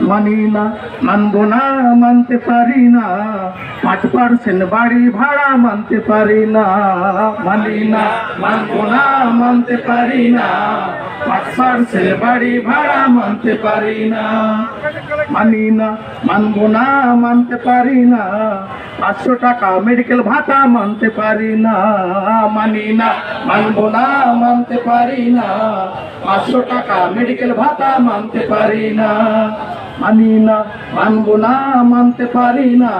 মানি না মানবো না, মানতে পারি না। পাঁচ পার্সেন্ট বাড়ি ভাড়া মানতে পারি না। মানি না মানবো না, মানতে পারি না। পাঁচ পার্সেন্ট বাড়ি ভাড়া মানতে পারি না। মানি না মানবো না, মানতে পারি না। পাঁচশো টাকা মেডিকেল ভাতা মানতে পারি না। মানি না মানবো না, মানতে পারি না। পাঁচশো টাকা মেডিকেল ভাতা মানতে পারি না। মানি না মানবো না, মানতে পারি না।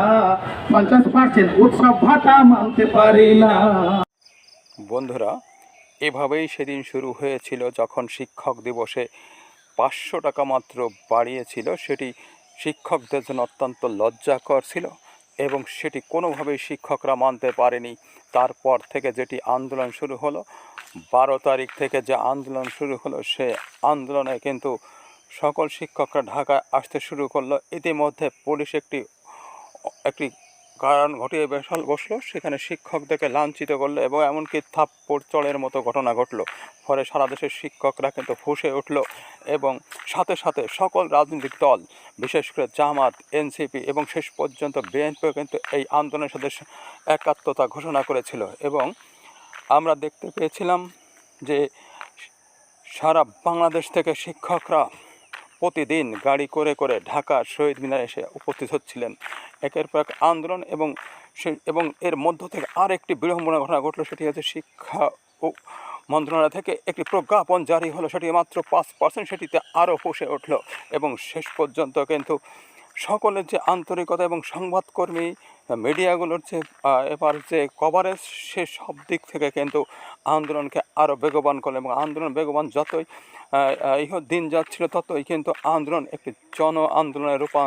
পঞ্চাশ পার্সেন্ট উৎসব ভাতা মানতে পারি না। বন্ধুরা, এভাবেই সেদিন শুরু হয়েছিল যখন শিক্ষক দিবসে পাঁচশো টাকা মাত্র বাড়িয়েছিল। সেটি শিক্ষকদের জন্য অত্যন্ত লজ্জাকর ছিল এবং সেটি কোনোভাবেই শিক্ষকরা মানতে পারেনি। তারপর থেকে যেটি আন্দোলন শুরু হলো, বারো তারিখ থেকে যে আন্দোলন শুরু হলো, সে আন্দোলনে কিন্তু সকল শিক্ষকরা ঢাকায় আসতে শুরু করল। ইতিমধ্যে পুলিশ একটি একটি কারণ ঘটিয়ে বেসাল বসল। সেখানে শিক্ষকদেরকে লাঞ্ছিত করল এবং এমনকি থাপ্পড় চড়ের মতো ঘটনা ঘটলো। ফলে সারা দেশের শিক্ষকরা কিন্তু ফুসে উঠল এবং সাথে সাথে সকল রাজনৈতিক দল, বিশেষ করে জামাত, এনসিপি এবং শেষ পর্যন্ত বিএনপিও কিন্তু এই আন্দোলনের সাথে একাত্মতা ঘোষণা করেছিল এবং আমরা দেখতে পেয়েছিলাম যে সারা বাংলাদেশ থেকে শিক্ষকরা প্রতিদিন গাড়ি করে করে ঢাকা শহীদ মিনারে এসে উপস্থিত হচ্ছিলেন। একের পর এক আন্দোলন এবং সে এবং এর মধ্য থেকে আর একটি বিড়ম্বনা ঘটনা ঘটলো, সেটি হচ্ছে শিক্ষা ও মন্ত্রণালয় থেকে একটি প্রজ্ঞাপন জারি হলো, সেটি মাত্র পাঁচ পার্সেন্ট সেটিতে আরও ফুসে উঠল এবং শেষ পর্যন্ত কিন্তু সকলের যে আন্তরিকতা এবং সংবাদকর্মী, মিডিয়াগুলোর যে এবার যে কভারেজ সে সব দিক থেকে কিন্তু আন্দোলনকে আরও বেগবান করল এবং আন্দোলন বেগবান যতই ইহ, দিন যাচ্ছিল, ততই কিন্তু আন্দোলন একটি জন আন্দোলনের রূপা,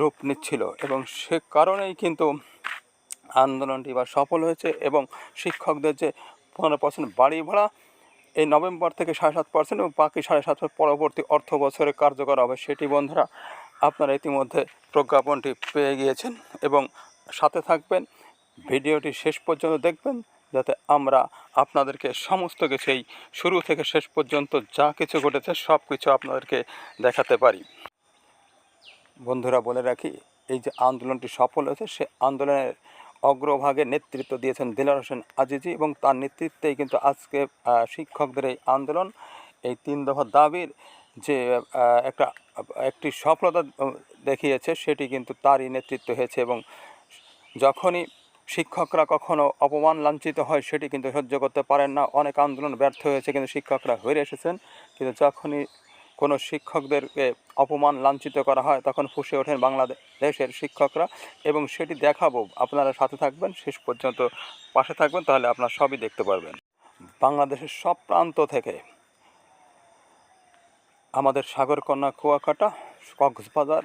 রূপ নিচ্ছিল এবং সে কারণেই কিন্তু আন্দোলনটি এবার সফল হয়েছে এবং শিক্ষকদের যে পনেরো পার্সেন্ট বাড়ি ভাড়া, এই নভেম্বর থেকে সাড়ে সাত পার্সেন্ট এবং বাকি সাড়ে সাত পরবর্তী অর্থ বছরে কার্যকর হবে। সেটি বন্ধুরা আপনারা ইতিমধ্যে প্রজ্ঞাপনটি পেয়ে গিয়েছেন এবং সাথে থাকবেন। ভিডিওটি শেষ পর্যন্ত দেখবেন যাতে আমরা আপনাদেরকে সমস্ত কিছু এই শুরু থেকে শেষ পর্যন্ত যা কিছু ঘটেছে সব কিছু আপনাদেরকে দেখাতে পারি। বন্ধুরা, বলে রাখি, এই যে আন্দোলনটি সফল হয়েছে, সে আন্দোলনের অগ্রভাগে নেতৃত্ব দিয়েছেন দিলার হোসেন আজিজি এবং তার নেতৃত্বেই কিন্তু আজকে শিক্ষকদের এই আন্দোলন। এই তিন দফা দাবির যে একটা একটি সফলতা দেখিয়েছে, সেটি কিন্তু তারই নেতৃত্ব হয়েছে এবং যখনই শিক্ষকরা কখনো অপমান লাঞ্ছিত হয়, সেটি কিন্তু সহ্য করতে পারেন না। অনেক আন্দোলন ব্যর্থ হয়েছে, কিন্তু শিক্ষকরা হয়ে এসেছেন। কিন্তু যখনই কোনো শিক্ষকদেরকে অপমান লাঞ্ছিত করা হয়, তখন ফুসে ওঠেন বাংলাদেশের শিক্ষকরা এবং সেটি দেখাবো। আপনারা সাথে থাকবেন, শেষ পর্যন্ত পাশে থাকবেন, তাহলে আপনারা সবই দেখতে পারবেন। বাংলাদেশের সব প্রান্ত থেকে আমাদের সাগরকন্যা কুয়াকাটা, কক্সবাজার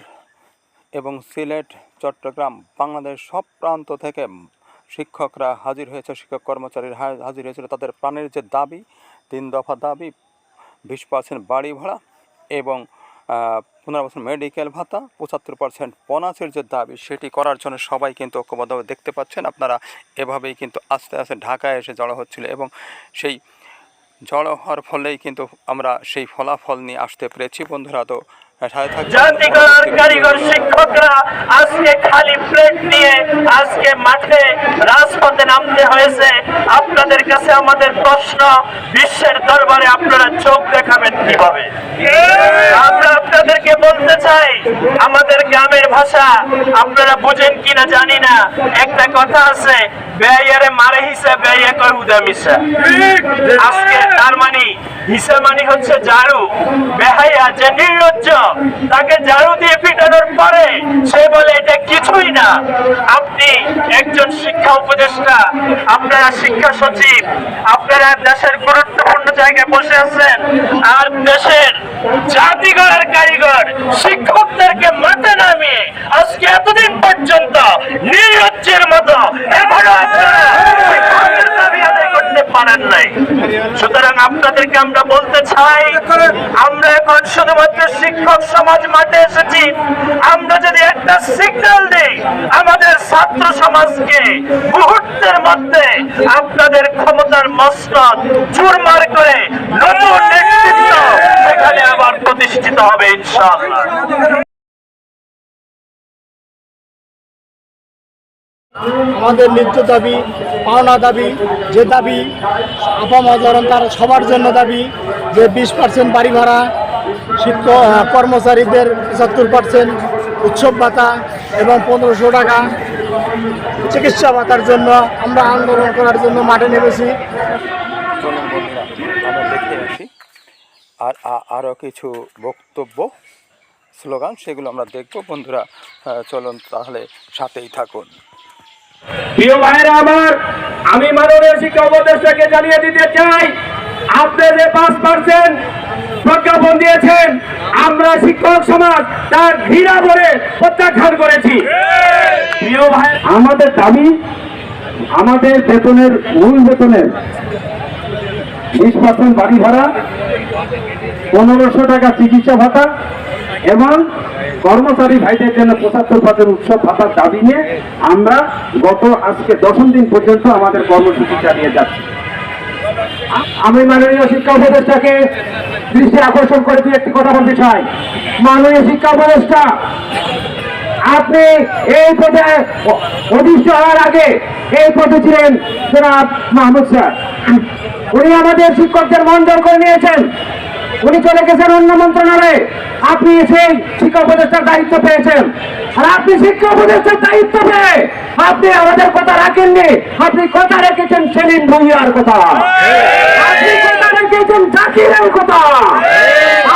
এবং সিলেট, চট্টগ্রাম বাংলাদেশ সব প্রান্ত থেকে শিক্ষকরা হাজির হয়েছে, শিক্ষক কর্মচারীরা হাজির হয়েছিল। তাদের প্রাণের যে দাবি, তিন দফা দাবি, বিশ পার্সেন্ট বাড়ি ভাড়া এবং পনেরো পার্সেন্ট মেডিকেল ভাতা, পঁচাত্তর পার্সেন্ট বোনাসের যে দাবি, সেটি করার জন্য সবাই কিন্তু ঐক্যবদ্ধভাবে দেখতে পাচ্ছেন। আপনারা এভাবেই কিন্তু আস্তে আস্তে ঢাকায় এসে জড়ো হচ্ছিল এবং সেই জড়ো হওয়ার ফলেই কিন্তু আমরা সেই ফলাফল নিয়ে আসতে পেরেছি। বন্ধুরা, তো বিশ্বের দরবারে আপনারা চোখ দেখাবেন কীভাবে? আমরা আপনাদেরকে বলতে চাই, আমাদের গ্রামের ভাষা আপনারা বোঝেন কিনা জানি না। একটা কথা আছে বেয়ারে মারে কর আজকে তার মানে মানে হচ্ছে ঝাড়ু বেহাইয়া যে নির্লজ্জ, তাকে ঝাড়ু দিয়ে পরে সে বলে, এটা কিছুই না। আপনি একজন শিক্ষা উপদেষ্টা, আপনারা শিক্ষা সচিব, আপনারা দেশের গুরুত্বপূর্ণ জায়গায় বসে আছেন, আর দেশের জাতিগর কারিগর, শিক্ষকদেরকে মাথা নামিয়ে আজকে এতদিন পর্যন্ত নির্লজ্জের মতো এখনও চাই, আমরা এখন শুধুমাত্র শিক্ষক সমাজ মাঠে এসেছি। আমরা যদি একটা সিগন্যাল দিই, আমাদের ছাত্র সমাজকে মুহূর্তের মধ্যে আপনাদের ক্ষমতার মসনদ চুরমার করে নতুন নেতৃত্ব সেখানে আবার প্রতিষ্ঠিত হবে ইনশাআল্লাহ। আমাদের নিত্য দাবি, পাওনা দাবি, যে দাবি আপামা ধরেন তার সবার জন্য দাবি যে বিশ পার্সেন্ট বাড়ি ভাড়া শিক্ষক কর্মচারীদের পঁচাত্তর পার্সেন্ট উৎসব ভাতা এবং পনেরোশো টাকা চিকিৎসা ভাতার জন্য আমরা আন্দোলন করার জন্য মাঠে নেমেছি। চলুন বন্ধুরা আমরা দেখে আসি। আর আরও কিছু বক্তব্য, স্লোগান, সেগুলো আমরা দেখব। বন্ধুরা চলুন তাহলে সাথেই থাকুন। প্রিয় ভাইরা আমার, আমি মাননীয় শিক্ষা উপদেষ্টাকে জানিয়ে দিতে চাই, আপনি যে পাঁচ পার্সেন্ট প্রজ্ঞাপন দিয়েছেন, আমরা শিক্ষক সমাজ তার ঘৃণা করে প্রত্যাখ্যান করেছি। ভাই, আমাদের দাবি, আমাদের বেতনের, মূল বেতনের বিশ পার্সেন্ট বাড়ি ভাড়া, পনেরোশো টাকা চিকিৎসা ভাতা এবং কর্মচারী ভাইদের জন্য পঁচাত্তর পার্সেন্ট উৎসব ভাতার দাবি নিয়ে আমরা গত আজকে দশম দিন পর্যন্ত আমাদের কর্মসূচি চালিয়ে যাচ্ছি। আমি মাননীয় শিক্ষা উপদেষ্টাকে দৃষ্টি আকর্ষণ করে দিয়ে একটি কথা বলতে চাই। মাননীয় শিক্ষা উপদেষ্টা, আপনি এই পদে অধিষ্ঠ হওয়ার আগে এই পদে ছিলেন জনাব মাহমুদ স্যার। উনি আমাদের শিক্ষকদের মন জয় করে নিয়েছেন। উনি চলে গেছেন অন্য মন্ত্রণালয়ে। আপনি সেই শিক্ষা উপদেষ্টার দায়িত্ব পেয়েছেন। আর আপনি শিক্ষা উপদেষ্টার দায়িত্ব পেয়ে আপনি আমাদের কথা রাখেননি। আপনি কথা রেখেছেন সেলিম ভুইয়ার কথা। আপনি কথা রেখেছেন জাকিরের কথা।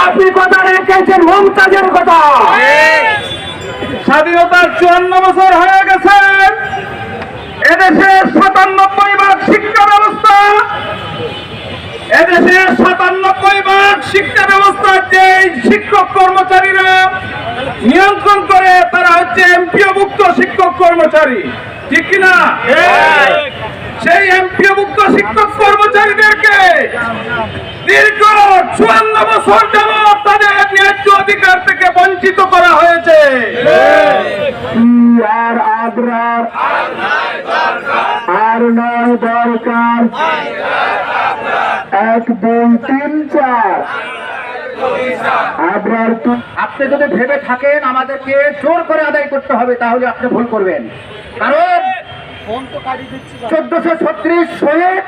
আপনি কথা রেখেছেন মমতাজের কথা। স্বাধীনতার চুয়ান্ন বছর হয়ে গেছে। এদেশের সাতানব্বই ভাগ শিক্ষা ব্যবস্থা এদেশের সাতানব্বই ভাগ শিক্ষা ব্যবস্থার যে শিক্ষক কর্মচারীরা নিয়ন্ত্রণ করে, তারা হচ্ছে এমপিওভুক্ত শিক্ষক কর্মচারী। ঠিক কিনা? সেই এমপিওভুক্ত শিক্ষক কর্মচারীদেরকে দীর্ঘ চুয়ান্ন বছর যাবৎ তাদের ন্যায্য অধিকার থেকে বঞ্চিত করা হয়েছে। আর আর নয় দরকার। এক দুই তিন চার। আপনি যদি ভেবে থাকেন আমাদেরকে জোর করে আদায় করতে হবে তাহলে আপনি ভুল করবেন। কারণ চোদ্দশো ছত্রিশ শহীদ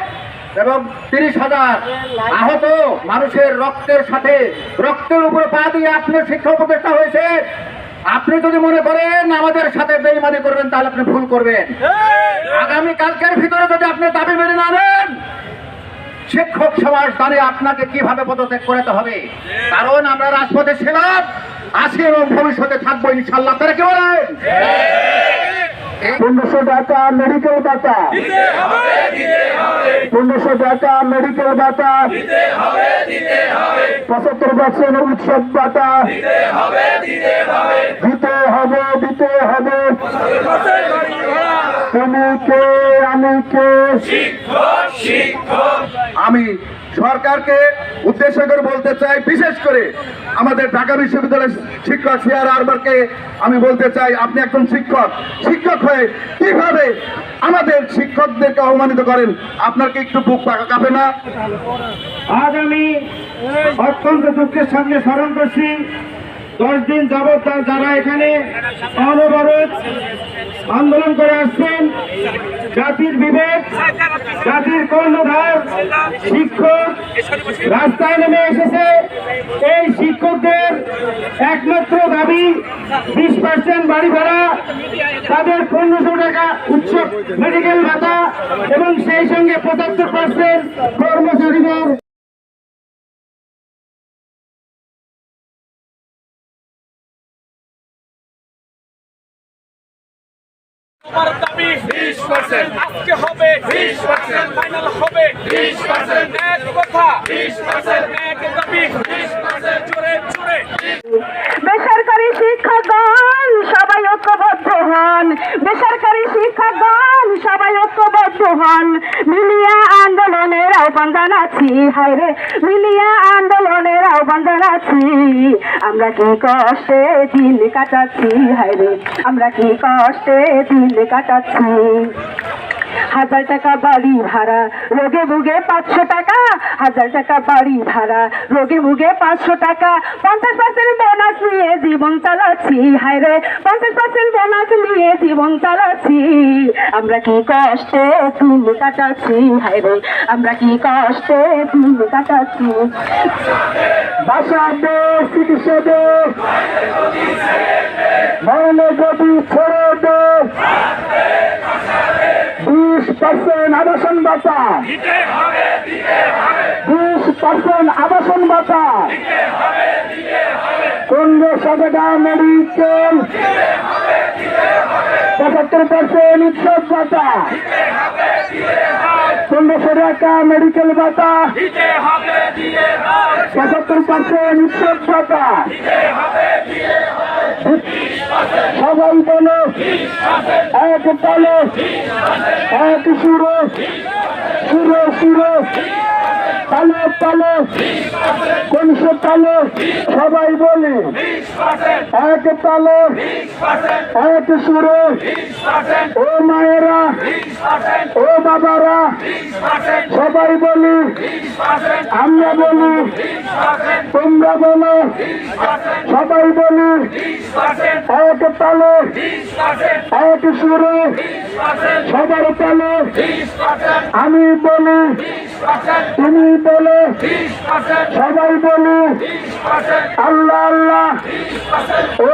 এবং তিরিশ হাজার আহত মানুষের রক্তের সাথে রক্তের উপরে পা দিয়ে আপনি শিক্ষা উপদেষ্টা হয়েছে আপনি যদি মনে করেন আমাদের সাথে বেইমানি করবেন তাহলে আপনি ভুল করবেন। আগামী কালকের ভিতরে যদি আপনি দাবি মেনে না নেন শিক্ষক সমাজ দাঁড়িয়ে আপনাকে কীভাবে পদত্যাগ করাতে হবে? কারণ আমরা রাজপথে ছিলাম, আজকে এবং ভবিষ্যতে থাকব ইনশাল্লাহ তারা কি বলেন পনেরোশো টাকা মেডিকেল ভাতা। পনেরোশো টাকা মেডিকেল ভাতা। পঁচাত্তর পার্সেন্ট উৎসব ভাতা। দিতে হবে দিতে হবে। তুমি কে আমি আমি সরকারকে উদ্দেশ্য করে বলতে চাই, বিশেষ করে আমাদের ঢাকা বিশ্ববিদ্যালয়ের শিক্ষক সিয়ার আরবারকে আমি বলতে চাই, আপনি একজন শিক্ষক। শিক্ষক হয়ে কীভাবে আমাদের শিক্ষকদেরকে অবমানিত করেন? আপনার কি একটু বুক কাঁপে না? আজ আমি অত্যন্ত দুঃখের সঙ্গে স্মরণ করছি দশ দিন যাবৎ যারা এখানে অনবরত আন্দোলন করে আসছেন, জাতির বিবেক, জাতির কর্ণধার, শিক্ষক, রাস্তায় নেমে এসেছে। এই শিক্ষকদের একমাত্র দাবি, বিশ পার্সেন্ট বাড়ি ভাড়া, তাদের পনেরোশো টাকা উৎসব মেডিকেল ভাতা এবং সেই সঙ্গে পঁচাত্তর পার্সেন্ট কর্মচারীদের আমার দাবি বিশ পার্সেন্ট আজকে হবে বিশ পার্সেন্ট ফাইনাল হবে বিশ পার্সেন্ট এক কথা বিশ পার্সেন্ট এক দাবি বিশ পার্সেন্ট জোরে জোরে বেসরকারি শিক্ষকগণ সবাই ঐক্যবদ্ধ হন। বেসরকারি শিক্ষকগণ সবাই ঐক্যবদ্ধ হন। মিলিয়া আছি হায়রে মিলিয়া আন্দোলনের আহ্বান আছি। আমরা কি কষ্টে দিন কাটাচ্ছি হায়রে আমরা কি কষ্টে দিন কাটাচ্ছি। হাজার টাকা বাড়ি ভাড়া, রোগে ভুগে পাঁচশো টাকা। হাজার টাকা বাড়ি ভাড়া, রোগে ভুগে পাঁচশো টাকা। পঞ্চাশ পার্সেন্ট বোনাস নিয়ে জীবন চালাচ্ছি, হায় রে। পঞ্চাশ পার্সেন্ট বোনাস নিয়ে জীবন চালাচ্ছি। আমরা কি কষ্টে দিন কাটাচ্ছি, হায় রে। আমরা কি কষ্টে দিন কাটাচ্ছি। বাসা দে চিকিৎসা দে মনে যদি ছেড়ে পার্সেন্ট আবাসন ভাতা। বিশ পার্সেন্ট আবাসন ভাতা। পনেরোশো টাকা মেডিকেল পঁচাত্তর পার্সেন্ট উৎসব ভাতা। পনেরোশো টাকা মেডিকেল ভাতা। পঁচাত্তর পার্সেন্ট উৎসব ভাতা। সবাই বলো এক তালে এক সুরে সুরে সুরে। তালে তালে কোন সে তালে সবাই বলে। এক তালে এক সুরে ও মায়েরা, ও বাবারা, সবাই বলি। আমরা বলি, তোমরা বলো। সবাই বলি। এক তালে এক সুরে সবার তালে আমি বলি তুমি বলে সবাই বলি আল্লাহ আল্লাহ। ও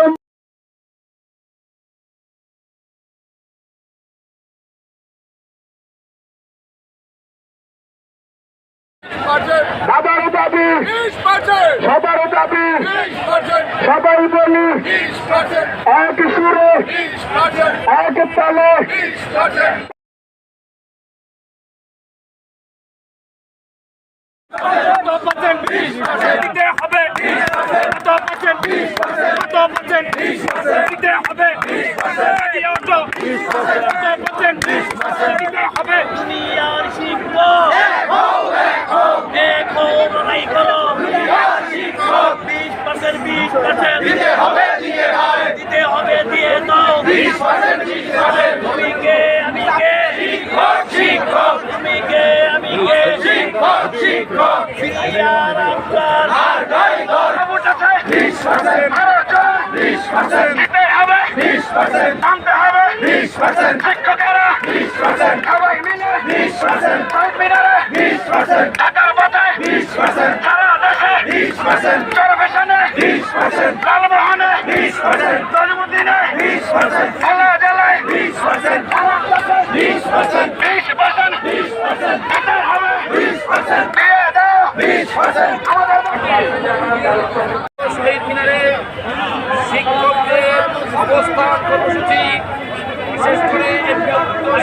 বাবার দাবি। সবার দাবি। সবাই বলি। এক সুরে এক তালে। দিতে হবে কত পার্সেন্ট কত পার্সেন্ট দিতে হবে কত পার্সেন্ট দিতে হবে দুনিয়ার শিক্ষক। এক হও লড়াই করো শিক্ষক বিশ পার্সেন্ট বিশ পার্সেন্ট দিতে হবে দিতে হবে দিয়ে দাও বিশ পার্সেন্ট বিশ পার্সেন্ট তুমি কে আমি কে শিক্ষক শিক্ষক তুমি কে আমি কে শিক্ষক শিক্ষক বিয়ার আপনার আর গাই দর উঠেছে বিশ পার্সেন্ট বিশ পার্সেন্ট দিতে হবে বিশ পার্সেন্ট নামতে হবে বিশ পার্সেন্ট শিক্ষকেরা সবাই মিলে ঢাকার পথে সারা দেশে চরফেশনে লালমোহনে বিশ পার্সেন্ট জেলায় বিশ পার্সেন্ট বিশ পার্সেন্ট হবে বিশ পার্সেন্ট দিয়ে দাও বিশ পার্সেন্ট আমাদের শহীদ মিনারে শিক্ষকদের অবস্থান কর্মসূচি, বিশেষ করে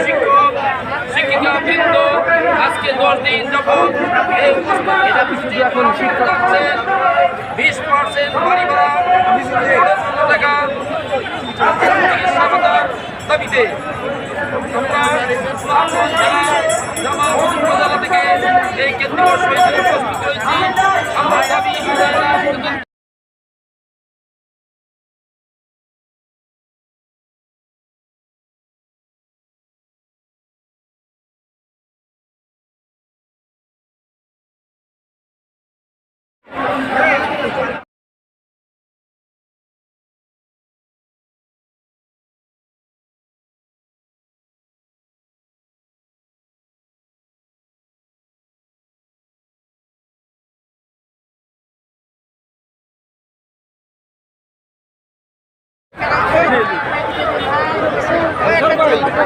শিক্ষক, শিক্ষিকা বৃন্দ, আজকে দশ দিন যখন এই কর্মসূচি এখন শিক্ষক বিশ পার্সেন্ট বাড়ি দাবিতে আমরা উপজেলা এই কেন্দ্র শহীদ উপস্থিত হয়েছি আমরা দাবি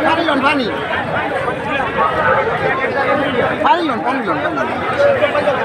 পারিলন পানি পারিলন পানিলন পানি